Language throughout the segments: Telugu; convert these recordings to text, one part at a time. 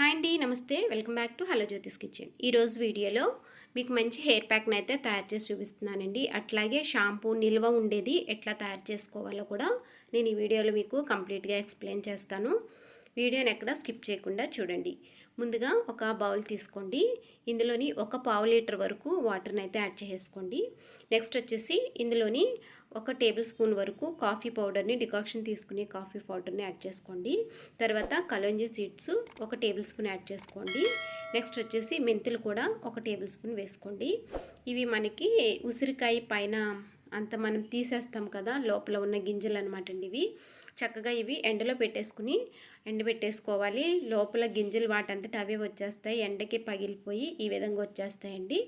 హాయ్ అండి నమస్తే. Welcome back to hello Jyothi's kitchen. ఈరోజు వీడియోలో మీకు మంచి హెయిర్ ప్యాక్ని అయితే తయారు చేసి చూపిస్తున్నానండి. అట్లాగే షాంపూ నిల్వ ఉండేది ఎట్లా తయారు చేసుకోవాలో కూడా నేను ఈ వీడియోలో మీకు కంప్లీట్గా ఎక్స్ప్లెయిన్ చేస్తాను. వీడియోని ఎక్కడ స్కిప్ చేయకుండా చూడండి. ముందుగా ఒక బౌల్ తీసుకోండి. ఇందులోని ఒక పావు లీటర్ వరకు వాటర్ని అయితే యాడ్ చేసుకోండి. నెక్స్ట్ వచ్చేసి ఇందులోని ఒక టేబుల్ స్పూన్ వరకు కాఫీ పౌడర్ని డికాక్షన్ తీసుకుని కాఫీ పౌడర్ని యాడ్ చేసుకోండి. తర్వాత కలోంజీ సీడ్స్ ఒక టేబుల్ స్పూన్ యాడ్ చేసుకోండి. నెక్స్ట్ వచ్చేసి మెంతులు కూడా ఒక టేబుల్ స్పూన్ వేసుకోండి. ఇవి మనకి ఉసిరికాయ పైన అంత మనం తీసేస్తాం కదా లోపల ఉన్న గింజలు అనమాట అండి ఇవి. చక్కగా ఇవి ఎండలో పెట్టేసుకుని ఎండబెట్టేసుకోవాలి లోపల గింజలు వాటంతట అవే వచ్చేస్తాయి. ఎండకి పగిలిపోయి ఈ విధంగా వచ్చేస్తాయండి.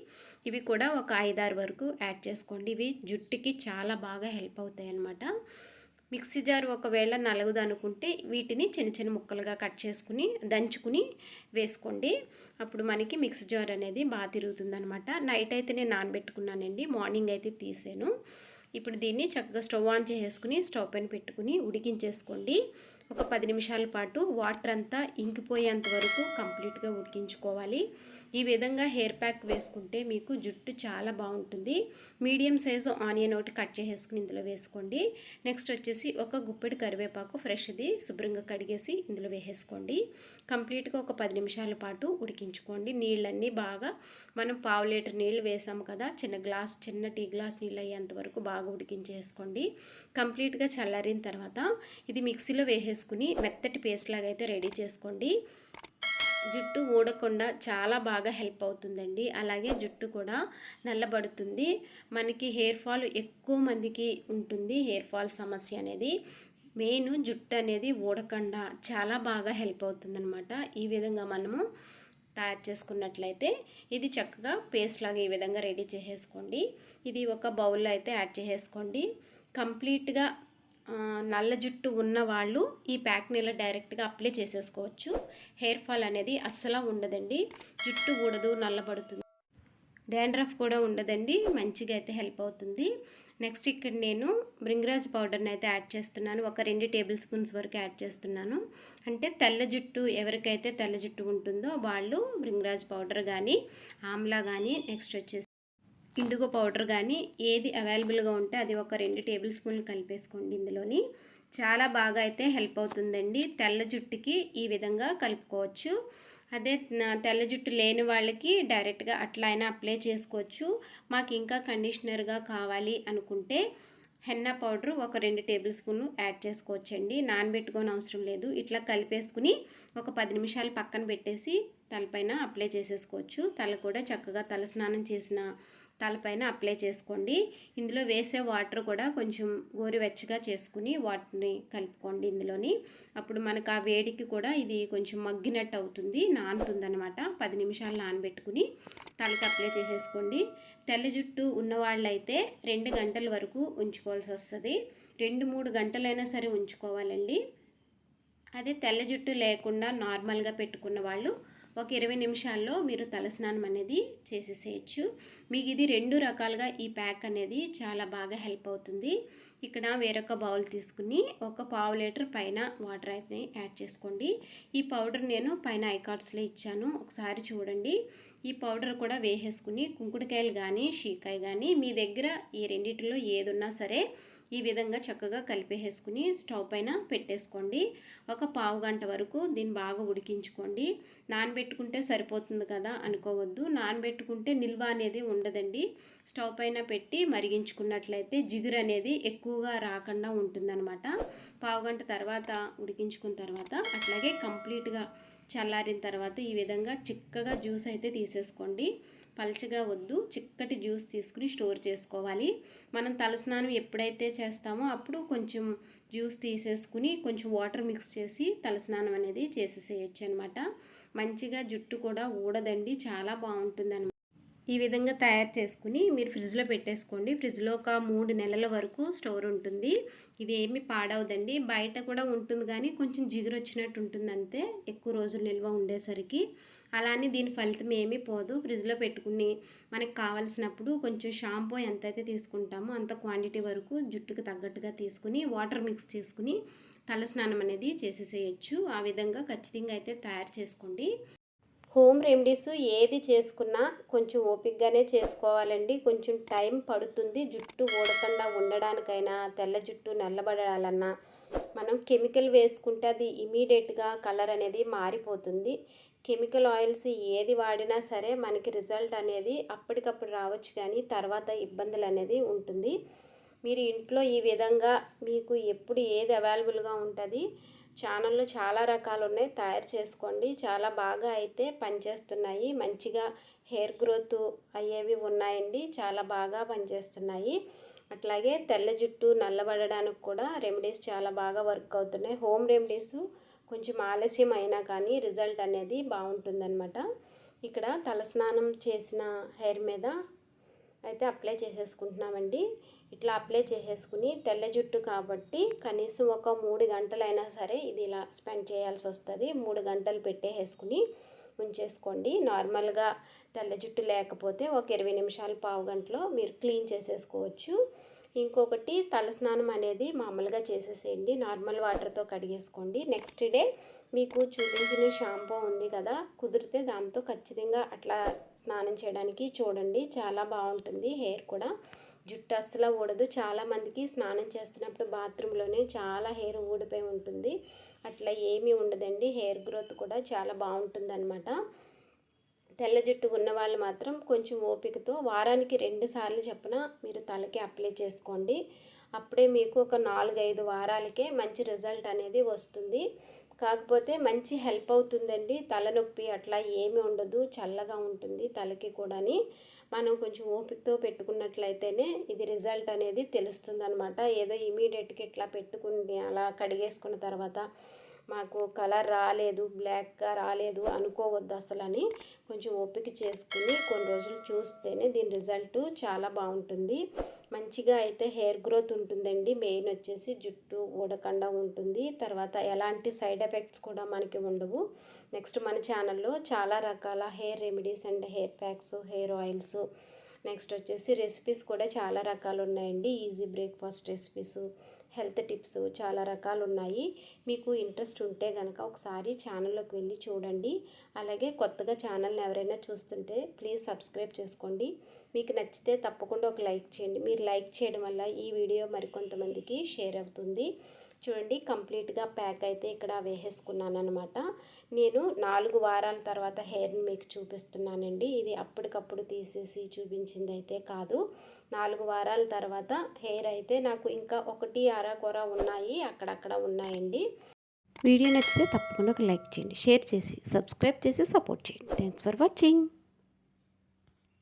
ఇవి కూడా ఒక ఐదారు వరకు యాడ్ చేసుకోండి. ఇవి జుట్టుకి చాలా బాగా హెల్ప్ అవుతాయి అన్నమాట మిక్సీ జార్ ఒకవేళ నలగదు అనుకుంటే వీటిని చిన్న చిన్న ముక్కలుగా కట్ చేసుకుని దంచుకుని వేసుకోండి. అప్పుడు మనకి మిక్సీ జార్ అనేది బాగా తిరుగుతుంది అనమాట నైట్ అయితే నేను నానబెట్టుకున్నానండి. మార్నింగ్ అయితే తీసాను. ఇప్పుడు దీన్ని చక్కగా స్టవ్ ఆన్ చేసేసుకుని స్టవ్ పైన పెట్టుకుని ఉడికించేసుకోండి. ఒక పది నిమిషాల పాటు వాటర్ అంతా ఇంకిపోయేంత వరకు కంప్లీట్గా ఉడికించుకోవాలి. ఈ విధంగా హెయిర్ ప్యాక్ వేసుకుంటే మీకు జుట్టు చాలా బాగుంటుంది. మీడియం సైజు ఆనియన్ ఒకటి కట్ చేసేసుకుని ఇందులో వేసుకోండి. నెక్స్ట్ వచ్చేసి ఒక గుప్పెడు కరివేపాకు ఫ్రెష్ది శుభ్రంగా కడిగేసి ఇందులో వేసేసుకోండి. కంప్లీట్గా ఒక పది నిమిషాల పాటు ఉడికించుకోండి. నీళ్ళన్నీ బాగా మనం పావు లీటర్ నీళ్ళు వేసాము కదా చిన్న గ్లాస్ చిన్న టీ గ్లాస్ నీళ్ళు అయ్యేంత వరకు బాగా ఉడికించేసుకోండి. కంప్లీట్గా చల్లారిన తర్వాత ఇది మిక్సీలో చేసుకుని మెత్తటి పేస్ట్ లాగా అయితే రెడీ చేసుకోండి. జుట్టు ఊడకుండా చాలా బాగా హెల్ప్ అవుతుందండి. అలాగే జుట్టు కూడా నల్లబడుతుంది. మనకి హెయిర్ ఫాల్ ఎక్కువ మందికి ఉంటుంది హెయిర్ ఫాల్ సమస్య అనేది. మెయిన్ జుట్టు అనేది ఊడకుండా చాలా బాగా హెల్ప్ అవుతుందనమాట ఈ విధంగా మనము తయారు చేసుకున్నట్లయితే ఇది చక్కగా పేస్ట్ లాగా ఈ విధంగా రెడీ చేసేసుకోండి. ఇది ఒక బౌల్లో అయితే యాడ్ చేసేసుకోండి. కంప్లీట్గా నల్ల జుట్టు ఉన్న వాళ్ళు ఈ ప్యాక్ని ఇలా డైరెక్ట్గా అప్లై చేసేసుకోవచ్చు. హెయిర్ ఫాల్ అనేది అస్సలు ఉండదండి. జుట్టు ఊడదు నల్లబడుతుంది. డాండ్రఫ్ కూడా ఉండదండి. మంచిగా అయితే హెల్ప్ అవుతుంది. నెక్స్ట్ ఇక్కడ నేను బ్రింగరాజ్ పౌడర్ని అయితే యాడ్ చేస్తున్నాను. ఒక రెండు టేబుల్ స్పూన్స్ వరకు యాడ్ చేస్తున్నాను. అంటే తెల్ల జుట్టు ఎవరికైతే తెల్ల జుట్టు ఉంటుందో వాళ్ళు బ్రింగరాజ్ పౌడర్ కానీ ఆమ్లా కానీ నెక్స్ట్ వచ్చేసి ఇండిగో పౌడర్ కానీ ఏది అవైలబుల్గా ఉంటే అది ఒక రెండు టేబుల్ స్పూన్లు కలిపేసుకోండి ఇందులోని. చాలా బాగా అయితే హెల్ప్ అవుతుందండి. తెల్ల జుట్టుకి ఈ విధంగా కలుపుకోవచ్చు. అదే తెల్ల జుట్టు లేని వాళ్ళకి డైరెక్ట్గా అట్లా అయినా అప్లై చేసుకోవచ్చు. మాకు ఇంకా కండిషనర్గా కావాలి అనుకుంటే హెన్నా పౌడర్ ఒక రెండు టేబుల్ స్పూన్లు యాడ్ చేసుకోవచ్చండి. నానబెట్టుకోని అవసరం లేదు. ఇట్లా కలిపేసుకుని ఒక పది నిమిషాలు పక్కన పెట్టేసి తలపైన అప్లై చేసేసుకోవచ్చు. తల కూడా చక్కగా తల స్నానం చేసిన తలపైన అప్లై చేసుకోండి. ఇందులో వేసే వాటర్ కూడా కొంచెం గోరువెచ్చగా చేసుకుని వాటిని కలుపుకోండి ఇందులోని. అప్పుడు మనకు ఆ వేడికి కూడా ఇది కొంచెం మగ్గినట్టు అవుతుంది నానుతుంది అనమాట పది నిమిషాలు నానబెట్టుకుని తలకి అప్లై చేసేసుకోండి. తెల్ల జుట్టు ఉన్నవాళ్ళైతే రెండు గంటల వరకు ఉంచుకోవాల్సి వస్తుంది. రెండు మూడు గంటలైనా సరే ఉంచుకోవాలండి. అదే తెల్ల జుట్టు లేకుండా నార్మల్గా పెట్టుకున్న వాళ్ళు ఒక ఇరవై నిమిషాల్లో మీరు తలస్నానం అనేది చేసేసేయచ్చు. మీకు ఇది రెండు రకాలుగా ఈ ప్యాక్ అనేది చాలా బాగా హెల్ప్ అవుతుంది. ఇక్కడ వేరొక బౌల్ తీసుకుని ఒక పావు లీటర్ పైన వాటర్ అయితే యాడ్ చేసుకోండి. ఈ పౌడర్ నేను పైన ఐకార్డ్స్లో ఇచ్చాను. ఒకసారి చూడండి. ఈ పౌడర్ కూడా వేసేసుకుని కుంకుడుకాయలు కానీ షీకాయ కానీ మీ దగ్గర ఈ రెండిటిలో ఏదున్నా సరే ఈ విధంగా చక్కగా కలిపేసుకుని స్టవ్ పైన పెట్టేసుకోండి. ఒక పావు గంట వరకు దీన్ని బాగా ఉడికించుకోండి. నానబెట్టుకుంటే సరిపోతుంది కదా అనుకోవద్దు. నానబెట్టుకుంటే నిల్వ అనేది ఉండదండి. స్టవ్ పైన పెట్టి మరిగించుకున్నట్లయితే జిగురు అనేది ఎక్కువగా రాకుండా ఉంటుందన్నమాట. పావు గంట తర్వాత ఉడికించుకున్న తర్వాత అట్లాగే కంప్లీట్గా చల్లారిన తర్వాత ఈ విధంగా చిక్కగా జ్యూస్ అయితే తీసేసుకోండి. పల్చగా వద్దు. చిక్కటి జ్యూస్ తీసుకుని స్టోర్ చేసుకోవాలి. మనం తలస్నానం ఎప్పుడైతే చేస్తామో అప్పుడు కొంచెం జ్యూస్ తీసేసుకుని కొంచెం వాటర్ మిక్స్ చేసి తలస్నానం అనేది చేసేసేయచ్చు అనమాట మంచిగా జుట్టు కూడా ఊడదండి. చాలా బాగుంటుంది ఈ విధంగా తయారు చేసుకుని మీరు ఫ్రిడ్జ్లో పెట్టేసుకోండి. ఫ్రిడ్జ్లో ఒక మూడు నెలల వరకు స్టోర్ ఉంటుంది. ఇది ఏమి పాడవదండి. బయట కూడా ఉంటుంది కానీ కొంచెం జిగురు వచ్చినట్టు ఉంటుంది అంతే. ఎక్కువ రోజులు నిల్వ ఉండేసరికి. అలానే దీని ఫలితం ఏమీ పోదు. ఫ్రిడ్జ్లో పెట్టుకుని మనకు కావాల్సినప్పుడు కొంచెం షాంపూ ఎంతైతే తీసుకుంటామో అంత క్వాంటిటీ వరకు జుట్టుకు తగ్గట్టుగా తీసుకుని వాటర్ మిక్స్ చేసుకుని తలస్నానం అనేది చేసేసేయచ్చు. ఆ విధంగా ఖచ్చితంగా అయితే తయారు చేసుకోండి. హోమ్ రెమెడీస్ ఏది చేసుకున్నా కొంచెం ఓపికగానే చేసుకోవాలండి. కొంచెం టైం పడుతుంది. జుట్టు ఊడకుండా ఉండడానికైనా తెల్ల జుట్టు నల్లబడాలన్నా మనం కెమికల్ వేసుకుంటే అది ఇమీడియట్గా కలర్ అనేది మారిపోతుంది. కెమికల్ ఆయిల్స్ ఏది వాడినా సరే మనకి రిజల్ట్ అనేది అప్పటికప్పుడు రావచ్చు కానీ తర్వాత ఇబ్బందులు అనేది ఉంటుంది. మీరు ఇంట్లో ఈ విధంగా మీకు ఎప్పుడు ఏది అవైలబుల్గా ఉంటుంది ఛానల్లో చాలా రకాలు ఉన్నాయి తయారు చేసుకోండి. చాలా బాగా అయితే పనిచేస్తున్నాయి. మంచిగా హెయిర్ గ్రోత్ అయ్యేవి ఉన్నాయండి. చాలా బాగా పనిచేస్తున్నాయి. అట్లాగే తెల్ల జుట్టు నల్లబడడానికి కూడా రెమెడీస్ చాలా బాగా వర్క్ అవుతున్నాయి. హోమ్ రెమెడీస్ కొంచెం ఆలస్యం అయినా కానీ రిజల్ట్ అనేది బాగుంటుందన్నమాట. ఇక్కడ తలస్నానం చేసిన హెయిర్ మీద అయితే అప్లై చేసేసుకుంటున్నామండి. ఇట్లా అప్లై చేసేసుకుని తెల్ల జుట్టు కాబట్టి కనీసం ఒక మూడు గంటలైనా సరే ఇది ఇలా స్పెండ్ చేయాల్సి వస్తుంది. మూడు గంటలు పెట్టేసుకుని ఉంచేసుకోండి. నార్మల్గా తెల్ల జుట్టు లేకపోతే ఒక ఇరవై నిమిషాలు పావు గంటలో మీరు క్లీన్ చేసేసుకోవచ్చు. ఇంకొకటి తలస్నానం అనేది మామూలుగా చేసేసేయండి. నార్మల్ వాటర్తో కడిగేసుకోండి. నెక్స్ట్ డే మీకు చూపించిన షాంపూ ఉంది కదా కుదిరితే దాంతో ఖచ్చితంగా అట్లా స్నానం చేయడానికి చూడండి. చాలా బాగుంటుంది హెయిర్ కూడా. జుట్టు అస్సలు ఊడదు. చాలామందికి స్నానం చేస్తున్నప్పుడు బాత్రూంలోనే చాలా హెయిర్ ఊడిపోయి ఉంటుంది. అట్లా ఏమీ ఉండదండి. హెయిర్ గ్రోత్ కూడా చాలా బాగుంటుందన్నమాట. తెల్ల జుట్టు ఉన్న వాళ్ళు మాత్రం కొంచెం ఓపికతో వారానికి రెండు సార్లు చెప్పిన మీరు తలకి అప్లై చేసుకోండి. అప్పుడే మీకు ఒక నాలుగైదు వారాలకే మంచి రిజల్ట్ అనేది వస్తుంది. కాకపోతే మంచి హెల్ప్ అవుతుందండి. తలనొప్పి అట్లా ఏమి ఉండదు. చల్లగా ఉంటుంది తలకి కూడాని. మనం కొంచెం ఓపికతో పెట్టుకున్నట్లయితేనే ఇది రిజల్ట్ అనేది తెలుస్తుంది అనమాట ఏదో ఇమీడియట్గా ఇట్లా పెట్టుకుని అలా కడిగేసుకున్న తర్వాత మాకు కలర్ రాలేదు బ్లాక్గా రాలేదు అనుకోవద్దు అసలు అని కొంచెం ఓపిక చేసుకుని కొన్ని రోజులు చూస్తేనే దీని రిజల్ట్ చాలా బాగుంటుంది. మంచిగా అయితే హెయిర్ గ్రోత్ ఉంటుందండి. మెయిన్ వచ్చేసి జుట్టు ఊడకుండా ఉంటుంది. తర్వాత ఎలాంటి సైడ్ ఎఫెక్ట్స్ కూడా మనకి ఉండవు. నెక్స్ట్ మన ఛానల్లో చాలా రకాల hair remedies and hair packs hair oils. Next వచ్చేసి రెసిపీస్ కూడా చాలా రకాలు ఉన్నాయండి. Easy breakfast recipes health tips చాలా రకాలు ఉన్నాయి మీకు ఇంట్రెస్ట్ ఉంటే కనుక ఒకసారి ఛానల్లోకి వెళ్ళి చూడండి. అలాగే కొత్తగా ఛానల్ని ఎవరైనా చూస్తుంటే ప్లీజ్ సబ్స్క్రైబ్ చేసుకోండి. మీకు నచ్చితే తప్పకుండా ఒక లైక్ చేయండి. మీరు లైక్ చేయడం వల్ల ఈ వీడియో మరికొంతమందికి షేర్ అవుతుంది. చూడండి కంప్లీట్గా ప్యాక్ అయితే ఇక్కడ వేసేసుకున్నాను అనమాట నేను నాలుగు వారాల తర్వాత హెయిర్ని మీకు చూపిస్తున్నానండి. ఇది అప్పటికప్పుడు తీసేసి చూపించింది అయితే కాదు. నాలుగు వారాల తర్వాత హెయిర్ అయితే నాకు ఇంకా ఒకటి అరకొర ఉన్నాయి అక్కడక్కడ ఉన్నాయండి. వీడియో నచ్చితే తప్పకుండా ఒక లైక్ చేయండి షేర్ చేసి సబ్స్క్రైబ్ చేసి సపోర్ట్ చేయండి. Thanks for watching.